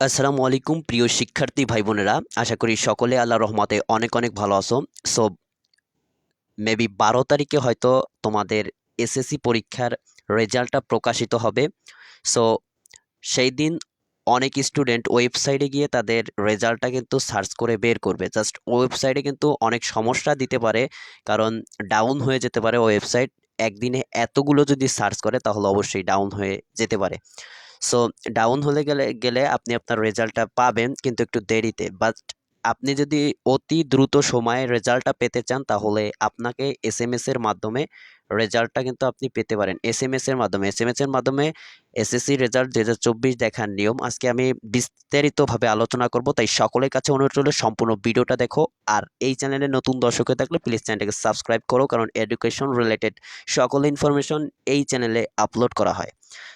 আসসালামু আলাইকুম, প্রিয় শিক্ষার্থী ভাই বোনেরা আশা করি সকলে আল্লাহ রহমতে অনেক অনেক ভালো আছো। সো মেবি বারো তারিখে হয়তো তোমাদের এসএসসি পরীক্ষার রেজাল্টটা প্রকাশিত হবে। সো সেই দিন অনেক স্টুডেন্ট ওয়েবসাইটে গিয়ে তাদের রেজাল্টটা কিন্তু সার্চ করে বের করবে। জাস্ট ওয়েবসাইটে কিন্তু অনেক সমস্যা দিতে পারে, কারণ ডাউন হয়ে যেতে পারে ওয়েবসাইট। একদিনে এতগুলো যদি সার্চ করে তাহলে অবশ্যই ডাউন হয়ে যেতে পারে। সো ডাউন হলে গেলে গেলে আপনি আপনার রেজাল্টটা পাবেন কিন্তু একটু দেরিতে। বাট আপনি যদি অতি দ্রুত সময়ে রেজাল্টটা পেতে চান তাহলে আপনাকে এস এম মাধ্যমে রেজাল্টটা কিন্তু আপনি পেতে পারেন এস এম এস এর মাধ্যমে। এস এম মাধ্যমে এসএসসি রেজাল্ট দু হাজার চব্বিশ দেখার নিয়ম। আজকে আমি বিস্তারিতভাবে আলোচনা করব, তাই সকলের কাছে অনুরোধ রইল সম্পূর্ণ ভিডিওটা দেখো। আর এই চ্যানেলে নতুন দর্শক হয়ে থাকলে প্লিজ চ্যানেলটাকে সাবস্ক্রাইব করো, কারণ এডুকেশন রিলেটেড সকল ইনফরমেশন এই চ্যানেলে আপলোড করা হয়।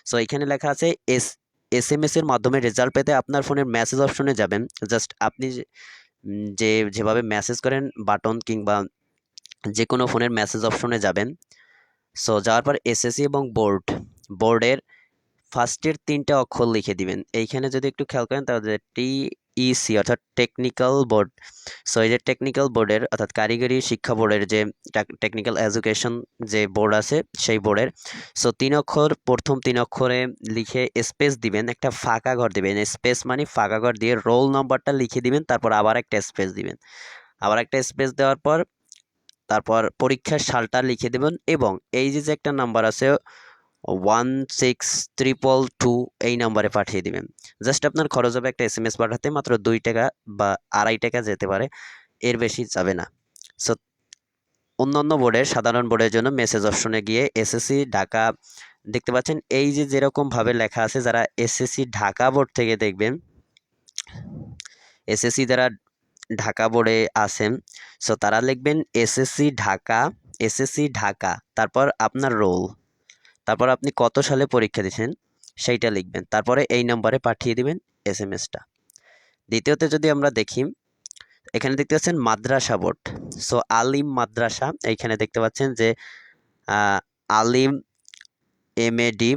সো এখানে লেখা আছে, এস এস এম মাধ্যমে রেজাল্ট পেতে আপনার ফোনের মেসেজ অপশনে যাবেন। জাস্ট আপনি যে যেভাবে মেসেজ করেন বাটন কিংবা যে কোনো ফোনের মেসেজ অপশনে যাবেন। সো যাওয়ার পর এসএসসি এবং বোর্ড বোর্ডের ফার্স্টের তিনটা অক্ষর লিখে দিবেন। এইখানে যদি একটু খেয়াল করেন, তাহলে টি ইসি অর্থাৎ টেকনিক্যাল বোর্ড সো এই যে টেকনিক্যাল বোর্ডের অর্থাৎ কারিগরি শিক্ষা বোর্ডের যে টেকনিক্যাল এডুকেশন যে বোর্ড আছে, সেই বোর্ডের সো তিন অক্ষর, প্রথম তিন অক্ষরে লিখে স্পেস দিবেন, একটা ফাঁকা ঘর দিবেন। স্পেস মানে ফাঁকা ঘর দিয়ে রোল নাম্বারটা লিখে দিবেন, তারপর আবার একটা স্পেস দিবেন। আবার একটা স্পেস দেওয়ার পর তারপর পরীক্ষার সালটা লিখে দেবেন এবং এই যে যে একটা নাম্বার আছে ওয়ান সিক্স ট্রিপল টু এই নাম্বারে পাঠিয়ে দিবেন। জাস্ট আপনার খরচ হবে একটা এস এম এস পাঠাতে মাত্র দুই টাকা বা আড়াই টাকা যেতে পারে, এর বেশি যাবে না। সো অন্যান্য বোর্ডের সাধারণ বোর্ডের জন্য মেসেজ অপশনে গিয়ে এসএসসি ঢাকা, দেখতে পাচ্ছেন এই যে যেরকমভাবে লেখা আছে, যারা এসএসসি ঢাকা বোর্ড থেকে দেখবেন এসএসসি যারা ঢাকা বোর্ডে আছেন। সো তারা লিখবেন এসএসসি ঢাকা এসএসসি ঢাকা, তারপর আপনার রোল তারপর আপনি কত সালে পরীক্ষা দিয়েছেন সেইটা লিখবেন, তারপরে এই নম্বরে পাঠিয়ে দিবেন এস এম এসটা দ্বিতীয়তে যদি আমরা দেখি, এখানে দেখতে পাচ্ছেন মাদ্রাসা বোর্ড। সো আলিম মাদ্রাসা, এইখানে দেখতে পাচ্ছেন যে আলিম এম এ ডি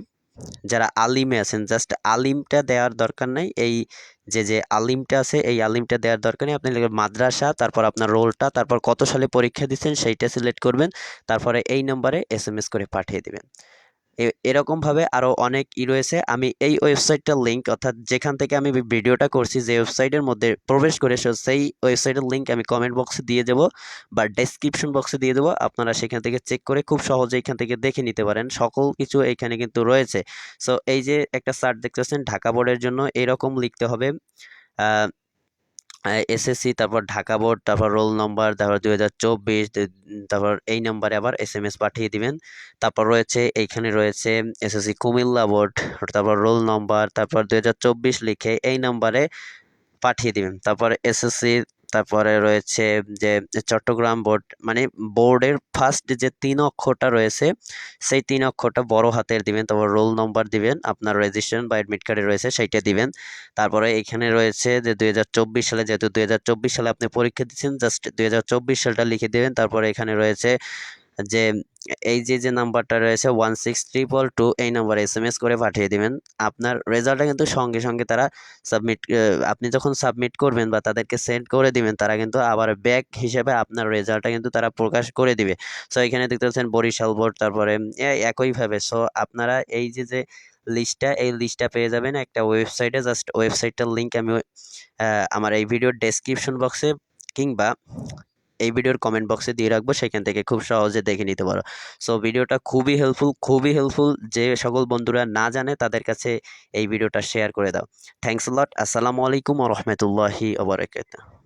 যারা আলিমে আছেন জাস্ট আলিমটা দেওয়ার দরকার নাই। এই যে যে আলিমটা আছে, এই আলিমটা দেওয়ার দরকার নেই। আপনি লিখবেন মাদ্রাসা, তারপর আপনার রোলটা, তারপর কত সালে পরীক্ষা দিচ্ছেন, সেইটা সিলেক্ট করবেন। তারপরে এই নম্বরে এস করে পাঠিয়ে দিবেন। এরকমভাবে আরও অনেক ই রয়েছে। আমি এই ওয়েবসাইটটার লিঙ্ক অর্থাৎ যেখান থেকে আমি ভিডিওটা করছি, যে ওয়েবসাইটের মধ্যে প্রবেশ করে সেই ওয়েবসাইটের লিঙ্ক আমি কমেন্ট বক্সে দিয়ে দেবো বা ডেসক্রিপশন বক্সে দিয়ে দেবো। আপনারা সেখান থেকে চেক করে খুব সহজে এখান থেকে দেখে নিতে পারেন। সকল কিছু এইখানে কিন্তু রয়েছে। সো এই যে একটা সার্ট দেখতে পাচ্ছেন ঢাকা বোর্ডের জন্য এরকম লিখতে হবে। এসএসসি তারপর ঢাকা বোর্ড, তারপর রোল নম্বর, তারপর দুই হাজার চব্বিশ তারপর এই নম্বরে আবার এস এম এস পাঠিয়ে দিবেন। তারপর রয়েছে, এইখানে রয়েছে এসএসসি কুমিল্লা বোর্ড, তারপর রোল নম্বর, তারপর দুই হাজার চব্বিশ লিখে এই নম্বরে পাঠিয়ে দিবেন। তারপর এসএসসি তারপরে রয়েছে যে চট্টগ্রাম বোর্ড মানে বোর্ডের ফার্স্ট যে তিন অক্ষরটা রয়েছে, সেই তিন অক্ষরটা বড় হাতের দিবেন, তারপর রোল নম্বর দিবেন, আপনার রেজিস্ট্রেশন বা অ্যাডমিট কার্ডে রয়েছে সেইটা দিবেন। তারপরে এখানে রয়েছে যে দুই সালে, যেহেতু দুই সালে আপনি পরীক্ষা দিচ্ছেন জাস্ট দুই সালটা লিখে দেবেন, তারপরে এখানে রয়েছে যে, এই যে যে নাম্বারটা রয়েছে ওয়ান সিক্স ট্রিপল টু এই নাম্বারে এস এম এস করে পাঠিয়ে দিবেন। আপনার রেজাল্টটা কিন্তু সঙ্গে সঙ্গে তারা সাবমিট আপনি যখন সাবমিট করবেন বা তাদেরকে সেন্ড করে দিবেন, তারা কিন্তু আবার ব্যাক হিসেবে আপনার রেজাল্টটা কিন্তু তারা প্রকাশ করে দিবে। সো এখানে দেখতে পাচ্ছেন বরিশাল বোর্ড, তারপরে একইভাবে। সো আপনারা এই যে যে লিস্টটা এই লিস্টটা পেয়ে যাবেন একটা ওয়েবসাইটে জাস্ট ওয়েবসাইটটার লিঙ্ক আমি আমার এই ভিডিওর ডেসক্রিপশন বক্সে কিংবা এই ভিডিওর কমেন্ট বক্সে দিয়ে রাখব, সেখান থেকে খুব সহজে দেখে নিতে পারো। সো ভিডিওটা খুবই হেল্পফুল খুবই হেল্পফুল যে সকল বন্ধুরা না জানে, তাদের কাছে এই ভিডিওটা শেয়ার করে দাও। থ্যাংকস লট আসসালামু আলাইকুম রহমতুল্লাহি ওবরাকাতুহ